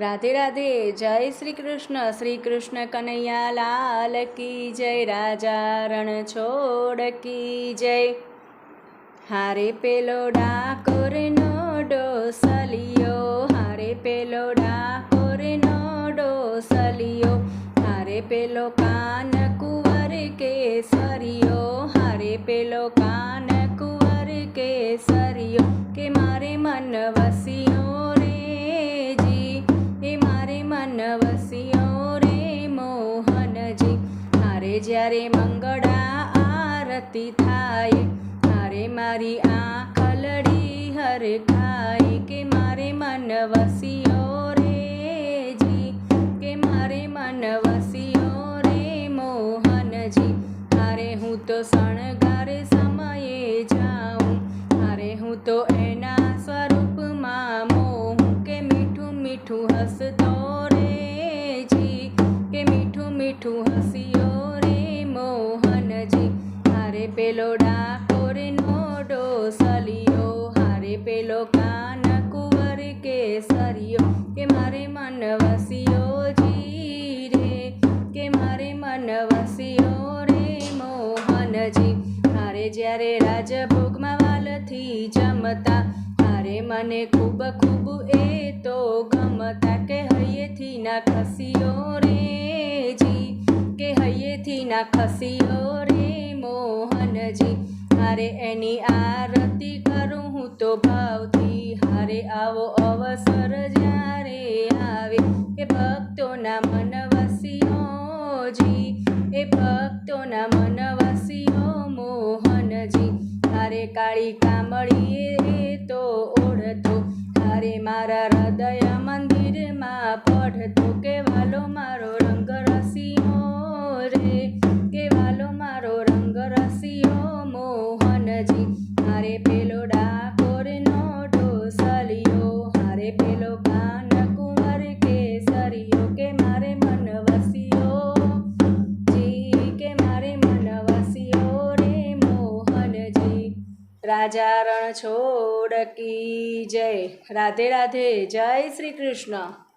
રાધે રાધે, જય શ્રી કૃષ્ણ શ્રી કૃષ્ણ કનૈયા લાલ કી જય, રાજા રણ છોડ કી જય. હારે પેલો ડાકોરનો ડોસલિયો, હારે પેલો ડાકોરનો ડોસલિયો, હારે પેલો કાન કુંવર કેસરિયો, હારે પેલો કાન કુંવર કેસરિયો, કે મારે મન વસિયો જ્યારે મંગળા આરતી થાય મારે મારી આંખ ખલડી હર ખાય, કે મારે મન વસિયો રે જી, કે મારે મન વસિયો રે મોહનજી. મારે હું તો શણગાર સમયે જાઉં મારે હું તો એના સ્વરૂપમાં મોહું, કે મીઠું મીઠું હસતો મોહનજી હારે પેલો ડાકોરનો ડોસલિયો હારે પેલો કાન કુંવર કેસરિયો, કે મારે મન વસિયો જી રે, કે મારે મન વસિયો રે મોહનજી. હારે જ્યારે રાજભોગમાં વાલથી જમતા, હારે મને ખૂબ ખૂબ એ તો ગમતા, કે હૈયેથી ના ખસિયો રે. કે ના ખસ્યો રે મોહનજી. હારે એની આરતી કરું હું તો ભાવથી. હારે આવો અવસર જ્યારે આવે, એ ભક્તોના મન વસિયો જી એ ભક્તોના મન મોહનજી. હારે કાળી કામળીએ તો ઓળતો, હારે મારા હૃદય મંદિરમાં પઢતો કે વાલો મારો પેલો કાન કુંવર કેસરિયો કે મારે મન વસ્યો જી કે મારે મન વસ્યો રે મોહનજી? રાજા રણ છોડ કી જય. રાધે રાધે જય શ્રી કૃષ્ણ.